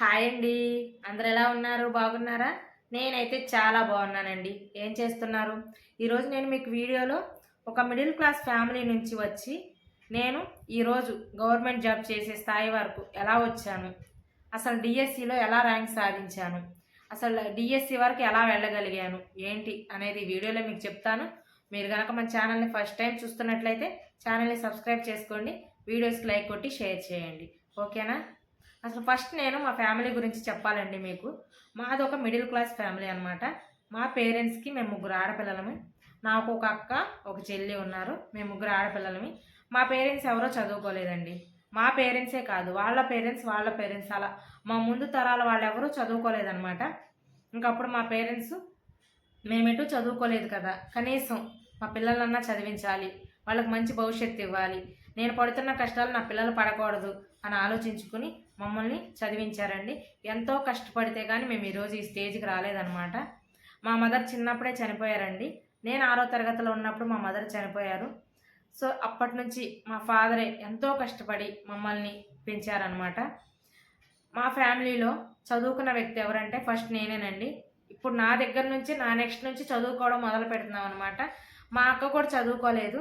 Hi అండి. అందరు ఎలా ఉన్నారు? బాగున్నారా? నేనైతే చాలా బాగున్నానండి. ఏం చేస్తున్నారు? ఈరోజు నేను మీకు వీడియోలో ఒక మిడిల్ క్లాస్ ఫ్యామిలీ నుంచి వచ్చి నేను ఈరోజు గవర్నమెంట్ జాబ్ చేసే స్థాయి వరకు ఎలా వచ్చాను? అసలు డిఎస్సిలో ఎలా ర్యాంక్ సాధించాను? అసలు డిఎస్సి వరకు ఎలా వెళ్ళగలిగాను? ఏంటి అనేది వీడియోలో మీకు చెప్తాను. మీరు కనుక మన ఛానల్ని ఫస్ట్ టైం చూస్తున్నట్లయితే ఛానల్ని సబ్స్క్రైబ్ చేసుకోండి. వీడియోస్కి లైక్ కొట్టి షేర్ చేయండి. ఓకేనా? అసలు ఫస్ట్ నేను మా ఫ్యామిలీ గురించి చెప్పాలండి మీకు. మాది ఒక మిడిల్ క్లాస్ ఫ్యామిలీ అనమాట మా పేరెంట్స్కి మేము ముగ్గురు ఆడపిల్లలమి. నాకు ఒక అక్క ఒక చెల్లి ఉన్నారు. మేము ముగ్గురు ఆడపిల్లలమి. మా పేరెంట్స్ ఎవరో చదువుకోలేదండి. మా పేరెంట్సే కాదు వాళ్ళ పేరెంట్స్ వాళ్ళ పేరెంట్స్ అలా. మా ముందు తరాల వాళ్ళు ఎవరూ చదువుకోలేదన్నమాట. ఇంకప్పుడు మా పేరెంట్స్ మేమెటూ చదువుకోలేదు కదా. కనీసం మా పిల్లలన్నా చదివించాలి వాళ్ళకి మంచి భవిష్యత్తు ఇవ్వాలి. నేను పడుతున్న కష్టాలు నా పిల్లలు పడకూడదు అని ఆలోచించుకుని మమ్మల్ని చదివించారండి. ఎంతో కష్టపడితే కానీ మేము ఈరోజు ఈ స్టేజ్కి రాలేదన్నమాట. మా మదర్ చిన్నప్పుడే చనిపోయారండి. నేను ఆరో తరగతిలో ఉన్నప్పుడు మా మదర్ చనిపోయారు. సో అప్పటి నుంచి మా ఫాదరే ఎంతో కష్టపడి మమ్మల్ని పెంచారనమాట మా ఫ్యామిలీలో చదువుకున్న వ్యక్తి ఎవరంటే ఫస్ట్ నేనేనండి. ఇప్పుడు నా దగ్గర నుంచి నా నెక్స్ట్ నుంచి చదువుకోవడం మొదలు పెడుతున్నాం అనమాట మా అక్క కూడా చదువుకోలేదు.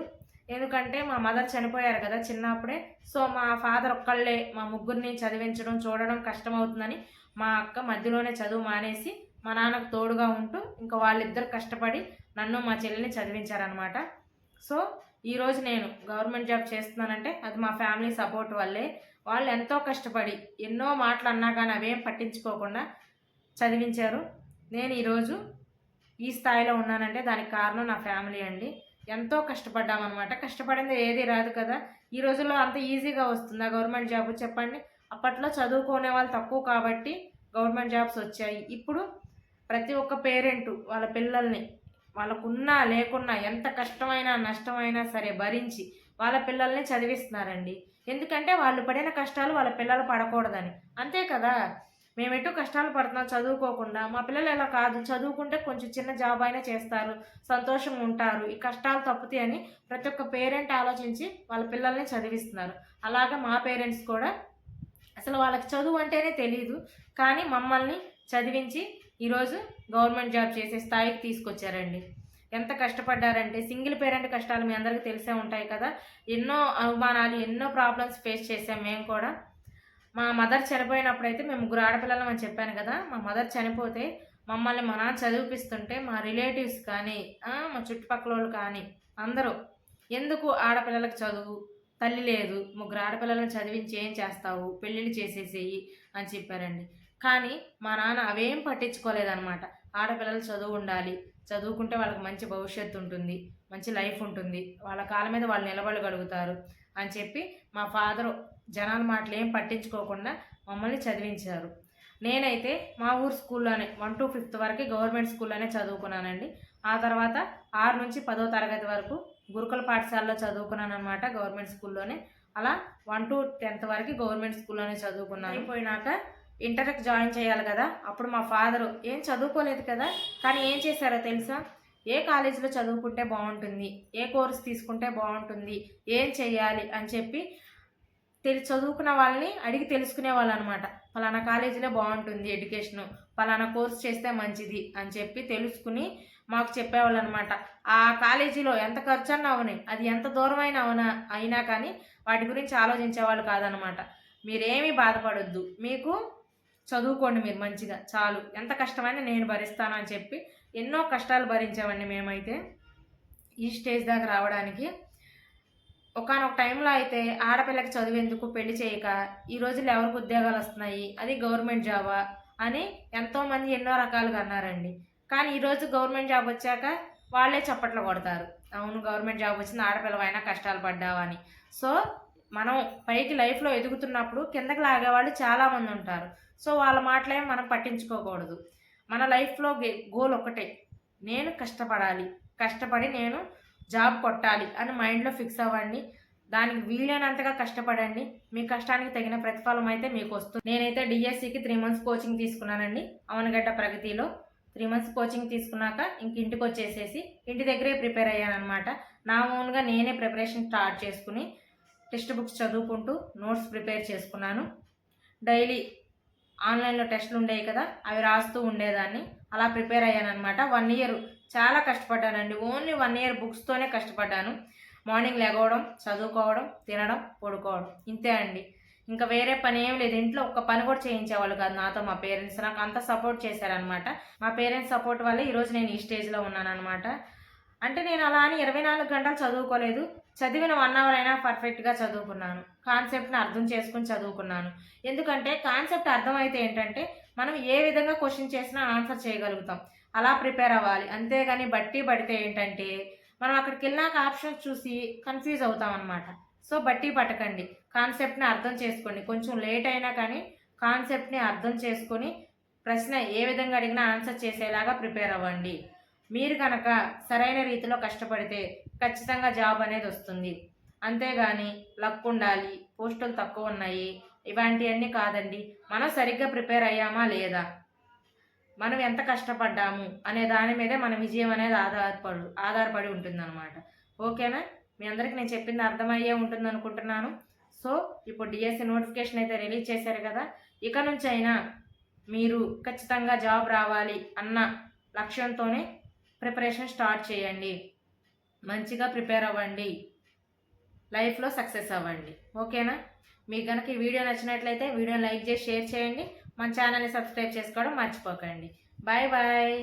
ఎందుకంటే మా మదర్ చనిపోయారు కదా చిన్నప్పుడే. సో మా ఫాదర్ ఒక్కళ్ళే మా ముగ్గురిని చదివించడం చూడడం కష్టమవుతుందని మా అక్క మధ్యలోనే చదువు మానేసి మా నాన్నకు తోడుగా ఉంటూ ఇంకా వాళ్ళిద్దరు కష్టపడి నన్ను మా చెల్లిని చదివించారనమాట సో ఈరోజు నేను గవర్నమెంట్ జాబ్ చేస్తున్నానంటే అది మా ఫ్యామిలీ సపోర్ట్ వల్లే. వాళ్ళు ఎంతో కష్టపడి ఎన్నో మాటలు అన్నా కానీ అవేం పట్టించుకోకుండా చదివించారు. నేను ఈరోజు ఈ స్థాయిలో ఉన్నానంటే దానికి కారణం నా ఫ్యామిలీ అండి. ఎంతో కష్టపడ్డామన్నమాట. కష్టపడింది ఏది రాదు కదా. ఈ రోజుల్లో అంత ఈజీగా వస్తుందా. గవర్నమెంట్ జాబ్ చెప్పండి. అప్పట్లో చదువుకునే వాళ్ళు తక్కువ కాబట్టి గవర్నమెంట్ జాబ్స్ వచ్చాయి. ఇప్పుడు ప్రతి ఒక్క పేరెంటు వాళ్ళ పిల్లల్ని వాళ్ళకున్నా లేకున్నా ఎంత కష్టమైనా నష్టమైనా సరే భరించి వాళ్ళ పిల్లల్ని చదివిస్తున్నారండి. ఎందుకంటే వాళ్ళు పడిన కష్టాలు వాళ్ళ పిల్లలు పడకూడదని. అంతే కదా. మేము ఎటు కష్టాలు పడుతున్నాం చదువుకోకుండా మా పిల్లలు ఎలా కాదు చదువుకుంటే కొంచెం చిన్న జాబ్ అయినా చేస్తారు సంతోషంగా ఉంటారు ఈ కష్టాలు తప్పుతాయి అని ప్రతి ఒక్క పేరెంట్ ఆలోచించి వాళ్ళ పిల్లల్ని చదివిస్తున్నారు. అలాగే మా పేరెంట్స్ కూడా అసలు వాళ్ళకి చదువు అంటేనే తెలియదు కానీ మమ్మల్ని చదివించి ఈరోజు గవర్నమెంట్ జాబ్ చేసే స్థాయికి తీసుకొచ్చారండి. ఎంత కష్టపడ్డారంటే సింగిల్ పేరెంట్ కష్టాలు మీ అందరికీ తెలిసే ఉంటాయి కదా. ఎన్నో అవమానాలు ఎన్నో ప్రాబ్లమ్స్ ఫేస్ చేసాం మేము కూడా. మా మదర్ చనిపోయినప్పుడు అయితే మేము ముగ్గురు ఆడపిల్లలం అని చెప్పాను కదా మా మదర్ చనిపోతే మమ్మల్ని మా నాన్న చదివిపిస్తుంటే మా రిలేటివ్స్ కానీ మా చుట్టుపక్కల వాళ్ళు కానీ అందరూ ఎందుకు ఆడపిల్లలకు చదువు? తల్లి లేదు ముగ్గురు ఆడపిల్లలను చదివించి ఏం చేస్తావు? పెళ్ళిళ్ళు చేసేసేయి అని చెప్పారండి. కానీ మా నాన్న అవేం పట్టించుకోలేదన్నమాట. ఆడపిల్లలు చదువు ఉండాలి చదువుకుంటే వాళ్ళకి మంచి భవిష్యత్తు ఉంటుంది మంచి లైఫ్ ఉంటుంది వాళ్ళ కాళ్ళ మీద వాళ్ళు నిలబడగలుగుతారు అని చెప్పి మా ఫాదరు జనాల మాటలు ఏం పట్టించుకోకుండా మమ్మల్ని చదివించారు. నేనైతే మా ఊరు స్కూల్లోనే వన్ టు ఫిఫ్త్ వరకు గవర్నమెంట్ స్కూల్లోనే చదువుకున్నానండి. ఆ తర్వాత ఆరు నుంచి పదో తరగతి వరకు గురుకుల పాఠశాలలో చదువుకున్నాను అనమాట గవర్నమెంట్ స్కూల్లోనే. అలా వన్ టు టెన్త్ వరకు గవర్నమెంట్ స్కూల్లోనే చదువుకున్నాను. అయిపోయినాక ఇంటర్కి జాయిన్ చేయాలి కదా అప్పుడు మా ఫాదరు ఏం చదువుకోలేదు కదా కానీ ఏం చేశారో తెలుసా? ఏ కాలేజీలో చదువుకుంటే బాగుంటుంది ఏ కోర్స్ తీసుకుంటే బాగుంటుంది ఏం చేయాలి అని చెప్పి తెలి చదువుకున్న వాళ్ళని అడిగి తెలుసుకునే వాళ్ళు అనమాట పలానా కాలేజీలో బాగుంటుంది ఎడ్యుకేషను ఫలానా కోర్స్ చేస్తే మంచిది అని చెప్పి తెలుసుకుని మాకు చెప్పేవాళ్ళు అనమాట ఆ కాలేజీలో ఎంత ఖర్చు అన్న అవని అది ఎంత దూరం అయినా అవునా అయినా కానీ వాటి గురించి ఆలోచించేవాళ్ళు కాదనమాట. మీరేమీ బాధపడొద్దు. మీకు చదువుకోండి మీరు మంచిగా చాలు. ఎంత కష్టమైనా నేను భరిస్తాను అని చెప్పి ఎన్నో కష్టాలు భరించామండి మేమైతే. ఈ స్టేజ్ దాకా రావడానికి ఒకనొక టైంలో అయితే ఆడపిల్లకి చదివేందుకు పెళ్ళి చేయక ఈ రోజుల్లో ఎవరికి ఉద్యోగాలు వస్తున్నాయి? అది గవర్నమెంట్ జాబా? అని ఎంతోమంది ఎన్నో రకాలుగా అన్నారండి. కానీ ఈరోజు గవర్నమెంట్ జాబ్ వచ్చాక వాళ్ళే చప్పట్లు కొడతారు. అవును గవర్నమెంట్ జాబ్ వచ్చింది ఆడపిల్లవైనా కష్టాలు పడ్డావా అని. సో మనం పైకి లైఫ్లో ఎదుగుతున్నప్పుడు కిందకి లాగేవాళ్ళు చాలామంది ఉంటారు. సో వాళ్ళ మాటలే మనం పట్టించుకోకూడదు. మన లైఫ్లో గోల్ ఒకటే నేను కష్టపడాలి. కష్టపడి నేను జాబ్ కొట్టాలి అని మైండ్లో ఫిక్స్ అవ్వండి. దానికి వీలైనంతగా కష్టపడండి. మీ కష్టానికి తగిన ప్రతిఫలం అయితే మీకు వస్తుంది. నేనైతే డిఎస్సికి త్రీ మంత్స్ కోచింగ్ తీసుకున్నానండి. అవనగడ్డ ప్రగతిలో త్రీ మంత్స్ కోచింగ్ తీసుకున్నాక ఇంక ఇంటికి వచ్చేసేసి ఇంటి దగ్గరే ప్రిపేర్ అయ్యాను అనమాట నా ఓన్గా నేనే ప్రిపరేషన్ స్టార్ట్ చేసుకుని టెక్స్ట్ బుక్స్ చదువుకుంటూ నోట్స్ ప్రిపేర్ చేసుకున్నాను. డైలీ ఆన్లైన్లో టెస్టులు ఉండేవి కదా అవి రాస్తూ ఉండేదాన్ని. అలా ప్రిపేర్ అయ్యాను అనమాట వన్ ఇయర్ చాలా కష్టపడ్డానండి. ఓన్లీ వన్ ఇయర్ బుక్స్తోనే కష్టపడ్డాను. మార్నింగ్ లెగవడం చదువుకోవడం తినడం పడుకోవడం. ఇంతే అండి. ఇంకా వేరే పని ఏం లేదు. ఇంట్లో ఒక్క పని కూడా చేయించేవాళ్ళు కాదు నాతో మా పేరెంట్స్. నాకు అంత సపోర్ట్ చేశారనమాట మా పేరెంట్స్ సపోర్ట్ వల్ల ఈరోజు నేను ఈ స్టేజ్లో ఉన్నానమాట అంటే నేను అలా అని ఇరవై నాలుగు గంటలు చదువుకోలేదు. చదివిన వన్ అవర్ అయినా పర్ఫెక్ట్గా చదువుకున్నాను. కాన్సెప్ట్ని అర్థం చేసుకుని చదువుకున్నాను. ఎందుకంటే కాన్సెప్ట్ అర్థమైతే ఏంటంటే మనం ఏ విధంగా క్వశ్చన్ చేసినా ఆన్సర్ చేయగలుగుతాం. అలా ప్రిపేర్ అవ్వాలి. అంతేగాని బట్టి పడితే ఏంటంటే మనం అక్కడికి వెళ్ళాక ఆప్షన్స్ చూసి కన్ఫ్యూజ్ అవుతాం అనమాట సో బట్టి పట్టకండి. కాన్సెప్ట్ని అర్థం చేసుకోండి. కొంచెం లేట్ అయినా కానీ కాన్సెప్ట్ని అర్థం చేసుకొని ప్రశ్న ఏ విధంగా అడిగినా ఆన్సర్ చేసేలాగా ప్రిపేర్ అవ్వండి. మీరు కనుక సరైన రీతిలో కష్టపడితే ఖచ్చితంగా జాబ్ అనేది వస్తుంది. అంతేగాని లక్ ఉండాలి పోస్టులు తక్కువ ఉన్నాయి ఇలాంటివన్నీ కాదండి. మనం సరిగ్గా ప్రిపేర్ అయ్యామా లేదా? మనం ఎంత కష్టపడ్డాము అనే దాని మీదే మన విజయం అనేది ఆధారపడు ఆధారపడి ఉంటుందన్నమాట. ఓకేనా? మీ అందరికీ నేను చెప్పింది అర్థమయ్యే ఉంటుంది అనుకుంటున్నాను సో ఇప్పుడు డిఎస్సి నోటిఫికేషన్ అయితే రిలీజ్ చేశారు కదా ఇక నుంచి అయినా మీరు ఖచ్చితంగా జాబ్ రావాలి అన్న లక్ష్యంతోనే ప్రిపరేషన్ స్టార్ట్ చేయండి. మంచిగా ప్రిపేర్ అవ్వండి. లైఫ్లో సక్సెస్ అవ్వండి. ఓకేనా? మీకు కనుక ఈ వీడియో నచ్చినట్లయితే వీడియో లైక్ చేసి షేర్ చేయండి. మన ఛానల్ని సబ్స్క్రైబ్ చేసుకోవడం మర్చిపోకండి. Bye bye.